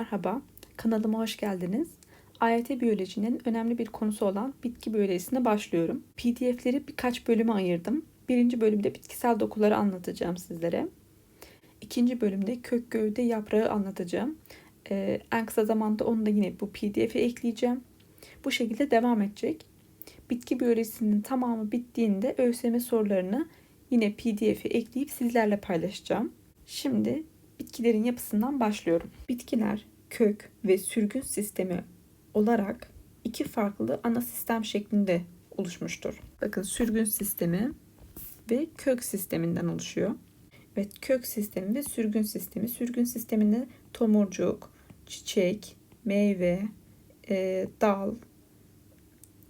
Merhaba, kanalıma hoş geldiniz. AYT Biyoloji'nin önemli bir konusu olan bitki biyolojisine başlıyorum. PDF'leri birkaç bölüme ayırdım. Birinci bölümde bitkisel dokuları anlatacağım sizlere. İkinci bölümde kök gövde yaprağı anlatacağım. Ee, en kısa zamanda onu da yine bu PDF'e ekleyeceğim. Bu şekilde devam edecek. Bitki biyolojisinin tamamı bittiğinde ÖSYM sorularını yine PDF'e ekleyip sizlerle paylaşacağım. Şimdi bitkilerin yapısından başlıyorum. Bitkiler kök ve sürgün sistemi olarak iki farklı ana sistem şeklinde oluşmuştur. Bakın sürgün sistemi ve kök sisteminden oluşuyor. Evet kök sistemi ve sürgün sistemi. Sürgün sisteminde tomurcuk, çiçek, meyve, e, dal,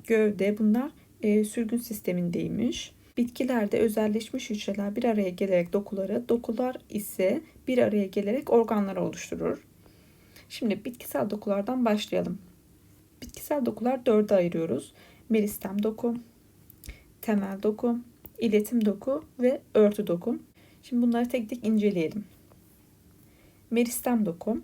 gövde bunlar e, sürgün sistemindeymiş. Bitkilerde özelleşmiş hücreler bir araya gelerek dokuları, dokular ise bir araya gelerek organları oluşturur. Şimdi bitkisel dokulardan başlayalım. Bitkisel dokular dörde ayırıyoruz. Meristem doku, temel doku, iletim doku ve örtü doku. Şimdi bunları tek tek inceleyelim. Meristem doku,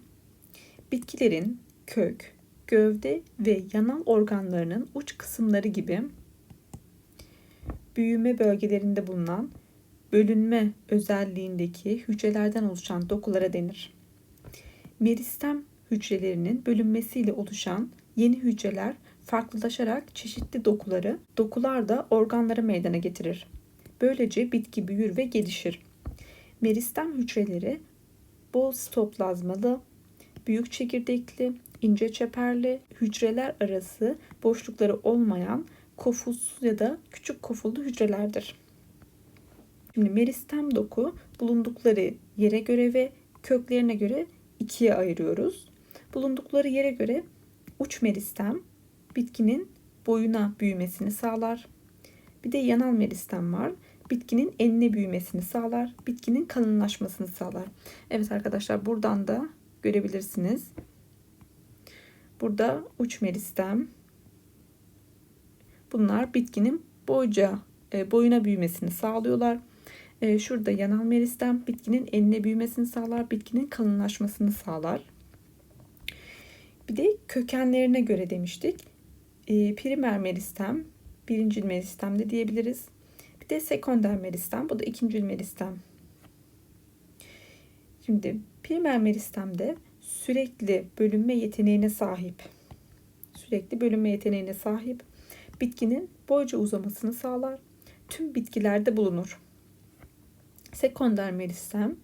bitkilerin kök, gövde ve yanal organlarının uç kısımları gibi büyüme bölgelerinde bulunan bölünme özelliğindeki hücrelerden oluşan dokulara denir. Meristem hücrelerinin bölünmesiyle oluşan yeni hücreler farklılaşarak çeşitli dokuları, dokular da organları meydana getirir. Böylece bitki büyür ve gelişir. Meristem hücreleri bol sitoplazmalı, büyük çekirdekli, ince çeperli, hücreler arası boşlukları olmayan kofulsuz ya da küçük kofullu hücrelerdir. Şimdi meristem doku bulundukları yere göre ve köklerine göre ikiye ayırıyoruz. Bulundukları yere göre uç meristem bitkinin boyuna büyümesini sağlar. Bir de yanal meristem var. Bitkinin enine büyümesini sağlar. Bitkinin kalınlaşmasını sağlar. Evet arkadaşlar buradan da görebilirsiniz. Burada uç meristem. Bunlar bitkinin boyca e, boyuna büyümesini sağlıyorlar. E, şurada yanal meristem bitkinin enine büyümesini sağlar, bitkinin kalınlaşmasını sağlar. Bir de kökenlerine göre demiştik. E, primer meristem, birinci meristem de diyebiliriz. Bir de sekonder meristem, bu da ikinci meristem. Şimdi primer meristemde sürekli bölünme yeteneğine sahip. Sürekli bölünme yeteneğine sahip. Bitkinin boyca uzamasını sağlar. Tüm bitkilerde bulunur. Sekonder meristem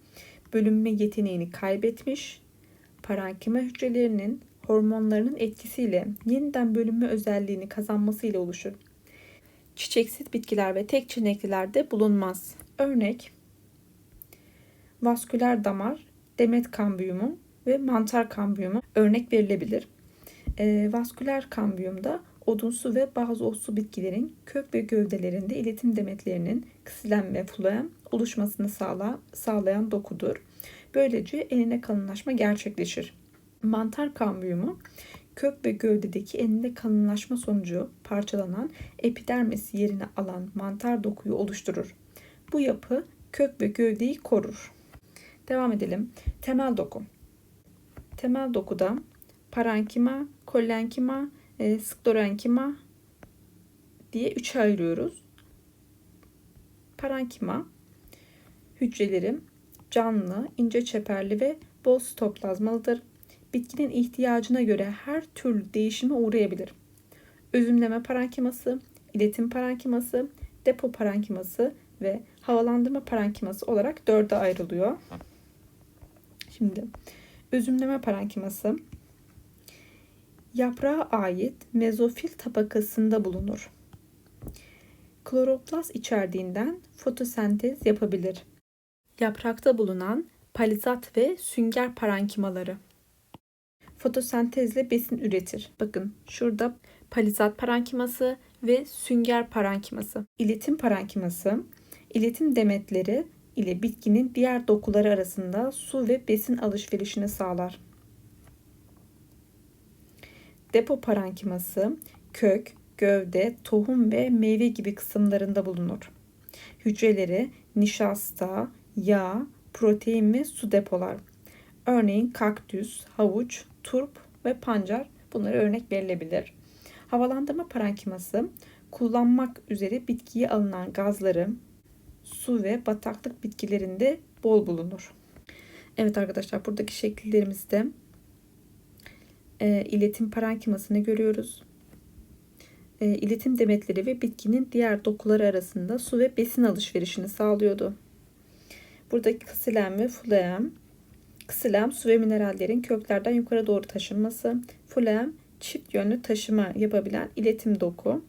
bölünme yeteneğini kaybetmiş, parankima hücrelerinin hormonlarının etkisiyle yeniden bölünme özelliğini kazanmasıyla oluşur. Çiçeksiz bitkiler ve tek çiçeklilerde bulunmaz. Örnek vasküler damar, demet kambiyumu ve mantar kambiyumu örnek verilebilir. E, vasküler kambiyumda odunsu ve bazı otsu bitkilerin kök ve gövdelerinde iletim demetlerinin kısilen ve fluem oluşmasını sağla, sağlayan dokudur. Böylece enine kalınlaşma gerçekleşir. Mantar kambiyumu kök ve gövdedeki eninde kalınlaşma sonucu parçalanan epidermis yerine alan mantar dokuyu oluşturur. Bu yapı kök ve gövdeyi korur. Devam edelim. Temel doku. Temel dokuda parankima, kollenkima, e, sklerenkima diye üçe ayırıyoruz. Parankima hücreleri canlı, ince çeperli ve bol sitoplazmalıdır. Bitkinin ihtiyacına göre her türlü değişime uğrayabilir. Özümleme parankiması, iletim parankiması, depo parankiması ve havalandırma parankiması olarak dörde ayrılıyor. Şimdi özümleme parankiması yaprağa ait mezofil tabakasında bulunur. Kloroplast içerdiğinden fotosentez yapabilir. Yaprakta bulunan palizat ve sünger parankimaları. Fotosentezle besin üretir. Bakın şurada palizat parankiması ve sünger parankiması. İletim parankiması, iletim demetleri ile bitkinin diğer dokuları arasında su ve besin alışverişini sağlar. Depo parankiması kök, gövde, tohum ve meyve gibi kısımlarında bulunur. Hücreleri nişasta, yağ, protein ve su depolar. Örneğin kaktüs, havuç, turp ve pancar bunlara örnek verilebilir. Havalandırma parenkiması kullanmak üzere bitkiye alınan gazları su ve bataklık bitkilerinde bol bulunur. Evet arkadaşlar buradaki şekillerimizde e, iletim parenkimasını görüyoruz. E, iletim demetleri ve bitkinin diğer dokuları arasında su ve besin alışverişini sağlıyordu. Buradaki ksilem ve phloem Ksilem su ve minerallerin köklerden yukarı doğru taşınması. Phloem çift yönlü taşıma yapabilen iletim doku.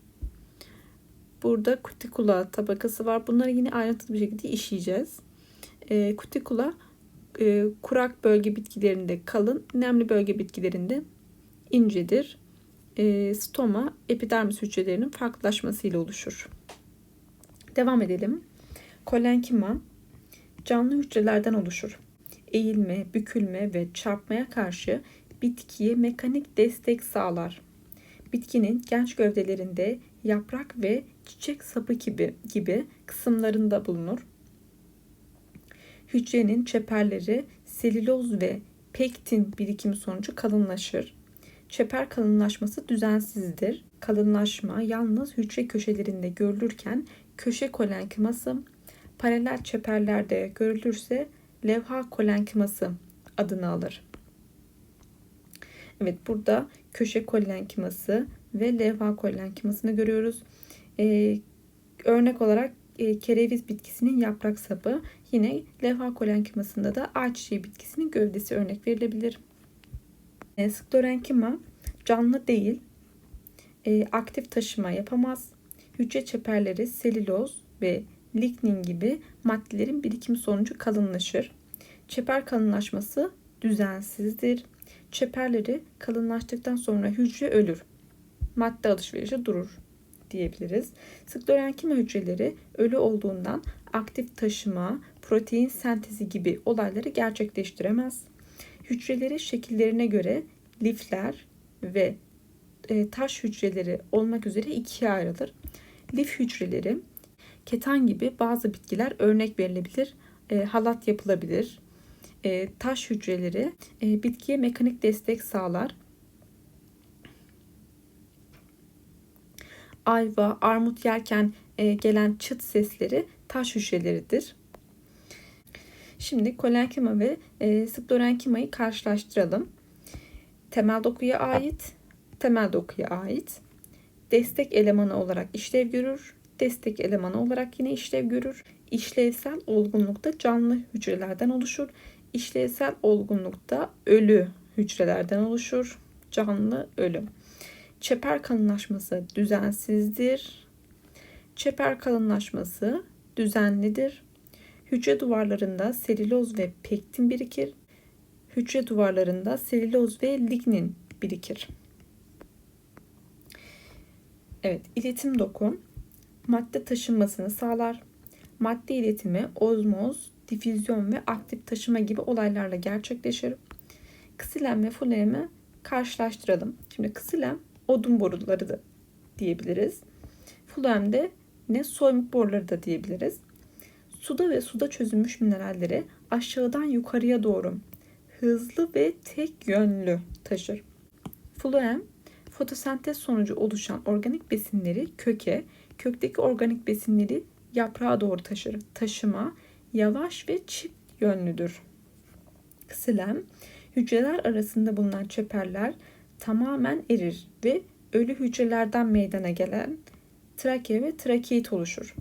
Burada kutikula tabakası var. Bunları yine ayrıntılı bir şekilde işleyeceğiz. E, kutikula e, kurak bölge bitkilerinde kalın, nemli bölge bitkilerinde incedir. E, stoma epidermis hücrelerinin farklılaşmasıyla oluşur. Devam edelim. Kolenkima canlı hücrelerden oluşur. Eğilme, bükülme ve çarpmaya karşı bitkiye mekanik destek sağlar. Bitkinin genç gövdelerinde yaprak ve çiçek sapı gibi gibi kısımlarında bulunur. Hücrenin çeperleri selüloz ve pektin birikimi sonucu kalınlaşır. Çeper kalınlaşması düzensizdir. Kalınlaşma yalnız hücre köşelerinde görülürken köşe kolenkıması paralel çeperlerde görülürse levha kolenkıması adını alır. Evet burada köşe kolenkıması ve levha kolenkımasını görüyoruz. Ee, örnek olarak e, kereviz bitkisinin yaprak sapı yine levha kolenkımasında da ayçiçeği bitkisinin gövdesi örnek verilebilir. E, sklerenkima canlı değil, e, aktif taşıma yapamaz. Hücre çeperleri selüloz ve lignin gibi maddelerin birikimi sonucu kalınlaşır. Çeper kalınlaşması düzensizdir. Çeperleri kalınlaştıktan sonra hücre ölür. Madde alışverişi durur diyebiliriz. Sklerenkima hücreleri ölü olduğundan aktif taşıma, protein sentezi gibi olayları gerçekleştiremez. Hücreleri şekillerine göre lifler ve e, taş hücreleri olmak üzere ikiye ayrılır. Lif hücreleri ketan gibi bazı bitkiler örnek verilebilir. E, halat yapılabilir. E, taş hücreleri e, bitkiye mekanik destek sağlar. Ayva, armut yerken e, gelen çıt sesleri taş hücreleridir. Şimdi kolenkima ve e, sklerenkima'yı karşılaştıralım. Temel dokuya ait, temel dokuya ait. Destek elemanı olarak işlev görür. Destek elemanı olarak yine işlev görür. İşlevsel olgunlukta canlı hücrelerden oluşur. İşlevsel olgunlukta ölü hücrelerden oluşur. Canlı ölü. Çeper kalınlaşması düzensizdir. Çeper kalınlaşması düzenlidir. Hücre duvarlarında selüloz ve pektin birikir. Hücre duvarlarında selüloz ve lignin birikir. Evet, iletim doku madde taşınmasını sağlar. Madde iletimi ozmoz, difüzyon ve aktif taşıma gibi olaylarla gerçekleşir. Ksilem ve fulemi karşılaştıralım. Şimdi ksilem odun boruları da diyebiliriz. Fulem de ne soymuk boruları da diyebiliriz. Suda ve suda çözülmüş mineralleri aşağıdan yukarıya doğru hızlı ve tek yönlü taşır. Floem fotosentez sonucu oluşan organik besinleri köke, kökteki organik besinleri yaprağa doğru taşır. Taşıma yavaş ve çift yönlüdür. Ksilem hücreler arasında bulunan çeperler tamamen erir ve ölü hücrelerden meydana gelen trake ve trakeit oluşur.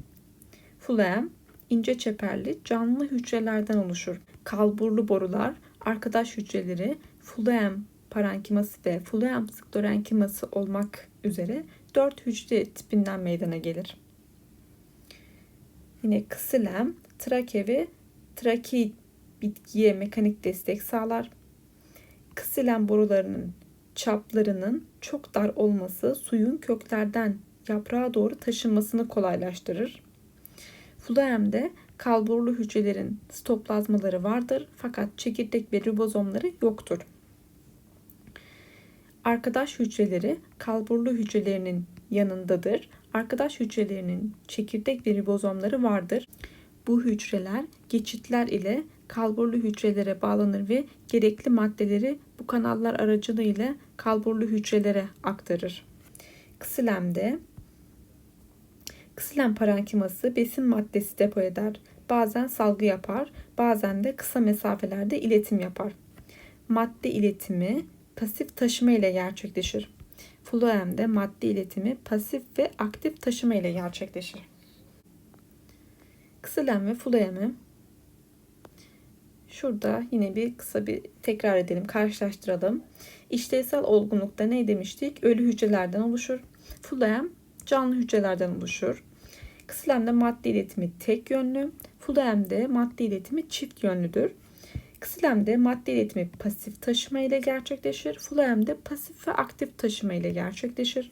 Phloem ince çeperli canlı hücrelerden oluşur. Kalburlu borular, arkadaş hücreleri, phloem parenkiması ve phloem sklerenkiması olmak üzere dört hücre tipinden meydana gelir. Yine ksilem, trake ve trakeit bitkiye mekanik destek sağlar. Ksilem borularının çaplarının çok dar olması suyun köklerden yaprağa doğru taşınmasını kolaylaştırır. Phloem'de kalburlu hücrelerin stoplazmaları vardır fakat çekirdek ve ribozomları yoktur. Arkadaş hücreleri kalburlu hücrelerinin yanındadır. Arkadaş hücrelerinin çekirdek ve ribozomları vardır. Bu hücreler geçitler ile kalburlu hücrelere bağlanır ve gerekli maddeleri bu kanallar aracılığıyla kalburlu hücrelere aktarır. Ksilemde ksilem parenkiması besin maddesi depo eder. Bazen salgı yapar, bazen de kısa mesafelerde iletim yapar. Madde iletimi pasif taşıma ile gerçekleşir. Floemde madde iletimi pasif ve aktif taşıma ile gerçekleşir. Ksilem ve floemi Şurada yine bir kısa bir tekrar edelim, karşılaştıralım. İşlevsel olgunlukta ne demiştik? Ölü hücrelerden oluşur. Floem canlı hücrelerden oluşur. Ksilemde madde iletimi tek yönlü, floemde madde iletimi çift yönlüdür. Ksilemde madde iletimi pasif taşıma ile gerçekleşir. Floemde pasif ve aktif taşıma ile gerçekleşir.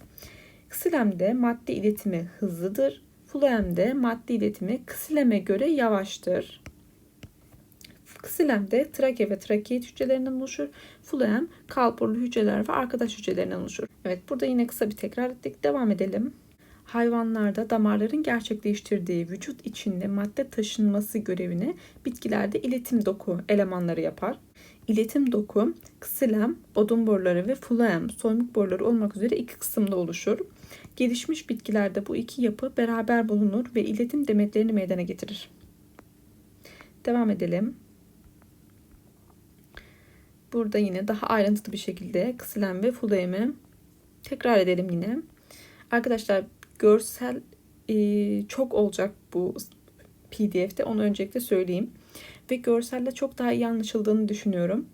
Ksilemde madde iletimi hızlıdır. Floemde madde iletimi ksileme göre yavaştır. Ksilem trake ve trakeit hücrelerinden oluşur. Floem kalburlu hücreler ve arkadaş hücrelerinden oluşur. Evet burada yine kısa bir tekrar ettik. Devam edelim. Hayvanlarda damarların gerçekleştirdiği vücut içinde madde taşınması görevini bitkilerde iletim doku elemanları yapar. İletim doku, ksilem, odun boruları ve floem, soymuk boruları olmak üzere iki kısımda oluşur. Gelişmiş bitkilerde bu iki yapı beraber bulunur ve iletim demetlerini meydana getirir. Devam edelim. Burada yine daha ayrıntılı bir şekilde ksilem ve floemi tekrar edelim yine. Arkadaşlar görsel e, çok olacak bu PDF'de onu öncelikle söyleyeyim. Ve görselle çok daha iyi anlaşıldığını düşünüyorum.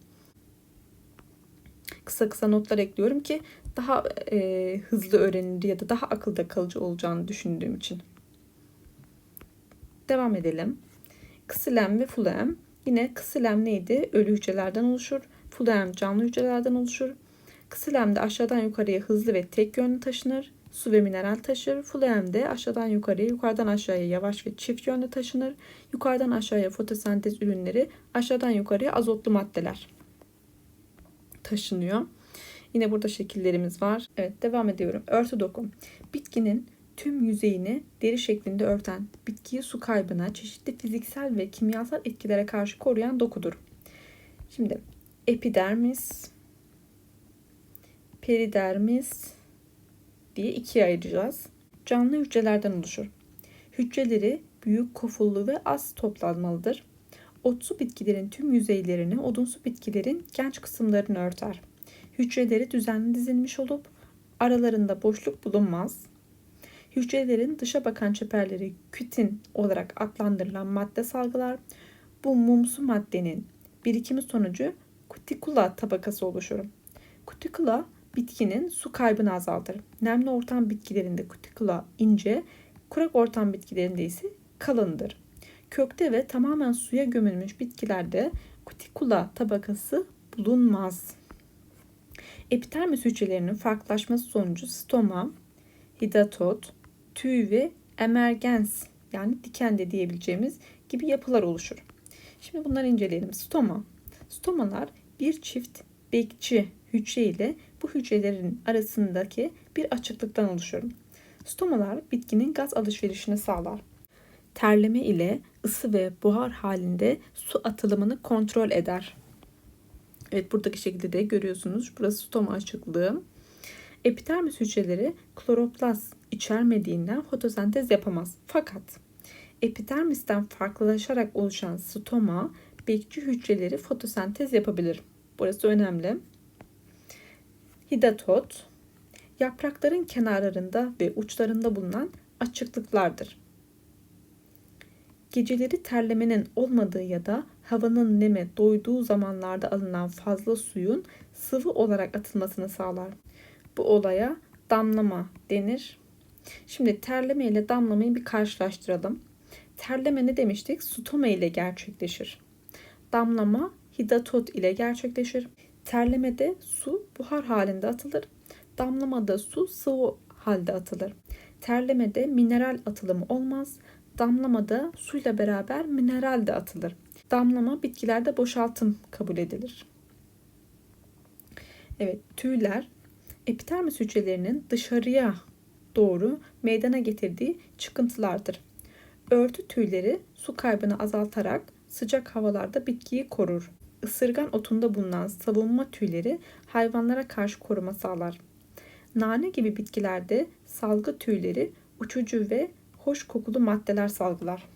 Kısa kısa notlar ekliyorum ki daha e, hızlı öğrenilir ya da daha akılda kalıcı olacağını düşündüğüm için. Devam edelim. Ksilem ve fulem. Yine ksilem neydi? Ölü hücrelerden oluşur. Fulem canlı hücrelerden oluşur. Ksilem de aşağıdan yukarıya hızlı ve tek yönlü taşınır. Su ve mineral taşır. Fulem de aşağıdan yukarıya, yukarıdan aşağıya yavaş ve çift yönlü taşınır. Yukarıdan aşağıya fotosentez ürünleri, aşağıdan yukarıya azotlu maddeler taşınıyor. Yine burada şekillerimiz var. Evet devam ediyorum. Örtü doku. Bitkinin tüm yüzeyini deri şeklinde örten, bitkiyi su kaybına, çeşitli fiziksel ve kimyasal etkilere karşı koruyan dokudur. Şimdi epidermis, peridermis diye ikiye ayıracağız. Canlı hücrelerden oluşur. Hücreleri büyük kofullu ve az toplanmalıdır. Otsu bitkilerin tüm yüzeylerini odunsu bitkilerin genç kısımlarını örter. Hücreleri düzenli dizilmiş olup aralarında boşluk bulunmaz. Hücrelerin dışa bakan çeperleri kütin olarak adlandırılan madde salgılar. Bu mumsu maddenin birikimi sonucu kutikula tabakası oluşur. Kutikula bitkinin su kaybını azaltır. Nemli ortam bitkilerinde kutikula ince, kurak ortam bitkilerinde ise kalındır. Kökte ve tamamen suya gömülmüş bitkilerde kutikula tabakası bulunmaz. Epidermis hücrelerinin farklılaşması sonucu stoma, hidatot, tüy ve emergens yani diken de diyebileceğimiz gibi yapılar oluşur. Şimdi bunları inceleyelim. Stoma. Stomalar bir çift bekçi hücre ile bu hücrelerin arasındaki bir açıklıktan oluşur. Stomalar bitkinin gaz alışverişini sağlar. Terleme ile ısı ve buhar halinde su atılımını kontrol eder. Evet buradaki şekilde de görüyorsunuz. Burası stoma açıklığı. Epidermis hücreleri kloroplast içermediğinden fotosentez yapamaz. Fakat epidermisten farklılaşarak oluşan stoma bekçi hücreleri fotosentez yapabilir. Burası önemli. Hidatot yaprakların kenarlarında ve uçlarında bulunan açıklıklardır. Geceleri terlemenin olmadığı ya da havanın neme doyduğu zamanlarda alınan fazla suyun sıvı olarak atılmasını sağlar. Bu olaya damlama denir. Şimdi terleme ile damlamayı bir karşılaştıralım. Terleme ne demiştik? Stoma ile gerçekleşir. Damlama hidatot ile gerçekleşir. Terlemede su buhar halinde atılır. Damlamada su sıvı halde atılır. Terlemede mineral atılımı olmaz. Damlamada suyla beraber mineral de atılır. Damlama bitkilerde boşaltım kabul edilir. Evet, tüyler epidermis hücrelerinin dışarıya doğru meydana getirdiği çıkıntılardır. Örtü tüyleri su kaybını azaltarak sıcak havalarda bitkiyi korur. Isırgan otunda bulunan savunma tüyleri hayvanlara karşı koruma sağlar. Nane gibi bitkilerde salgı tüyleri uçucu ve hoş kokulu maddeler salgılar.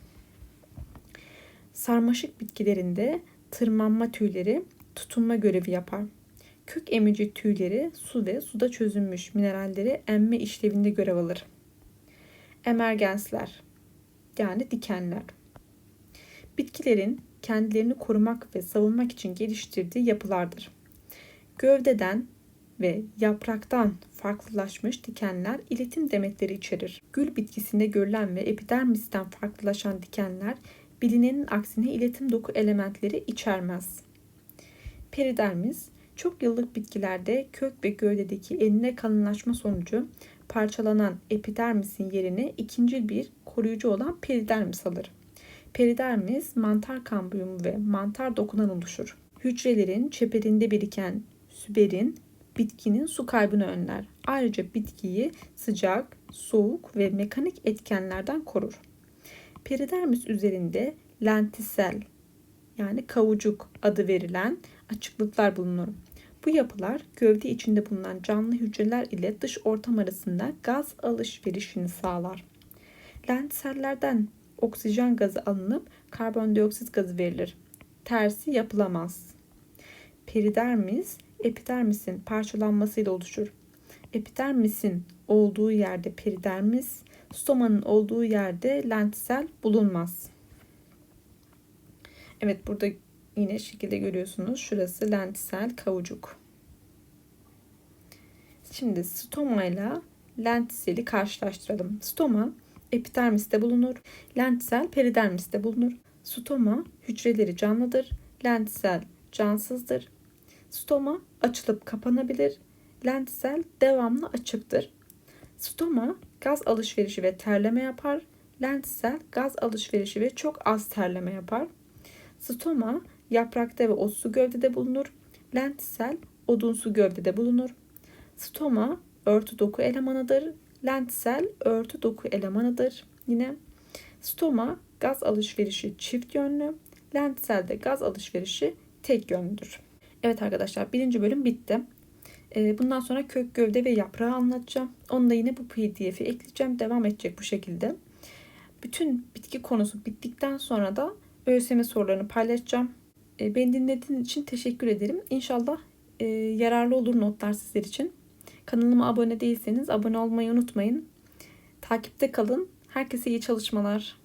Sarmaşık bitkilerinde tırmanma tüyleri tutunma görevi yapar. Kök emici tüyleri su ve suda çözünmüş mineralleri emme işlevinde görev alır. Emergensler yani dikenler. Bitkilerin kendilerini korumak ve savunmak için geliştirdiği yapılardır. Gövdeden ve yapraktan farklılaşmış dikenler iletim demetleri içerir. Gül bitkisinde görülen ve epidermisten farklılaşan dikenler bilinenin aksine iletim doku elementleri içermez. Peridermis çok yıllık bitkilerde kök ve gövdedeki enine kalınlaşma sonucu parçalanan epidermisin yerine ikinci bir koruyucu olan peridermis alır. Peridermis mantar kambriyumu ve mantar dokunan oluşur. Hücrelerin çeperinde biriken süberin bitkinin su kaybını önler. Ayrıca bitkiyi sıcak, soğuk ve mekanik etkenlerden korur. Peridermis üzerinde lentisel yani kavucuk adı verilen açıklıklar bulunur. Bu yapılar gövde içinde bulunan canlı hücreler ile dış ortam arasında gaz alışverişini sağlar. Lentisellerden oksijen gazı alınıp karbondioksit gazı verilir. Tersi yapılamaz. Peridermis epidermisin parçalanmasıyla oluşur. Epidermisin olduğu yerde peridermis, stomanın olduğu yerde lentisel bulunmaz. Evet burada yine şekilde görüyorsunuz. Şurası lentisel kavucuk. Şimdi stoma ile lentiseli karşılaştıralım. Stoma epidermiste bulunur. Lentisel peridermiste bulunur. Stoma hücreleri canlıdır. Lentisel cansızdır. Stoma açılıp kapanabilir. Lentisel devamlı açıktır. Stoma gaz alışverişi ve terleme yapar. Lentisel gaz alışverişi ve çok az terleme yapar. Stoma yaprakta ve otsu gövdede bulunur. Lentisel odunsu gövdede bulunur. Stoma örtü doku elemanıdır. Lentisel örtü doku elemanıdır. Yine stoma gaz alışverişi çift yönlü. Lentisel de gaz alışverişi tek yönlüdür. Evet arkadaşlar birinci bölüm bitti. Ee, bundan sonra kök, gövde ve yaprağı anlatacağım. Onu da yine bu pdf'i ekleyeceğim. Devam edecek bu şekilde. Bütün bitki konusu bittikten sonra da ÖSYM sorularını paylaşacağım. Ee, beni dinlediğiniz için teşekkür ederim. İnşallah e, yararlı olur notlar sizler için. Kanalıma abone değilseniz abone olmayı unutmayın. Takipte kalın. Herkese iyi çalışmalar.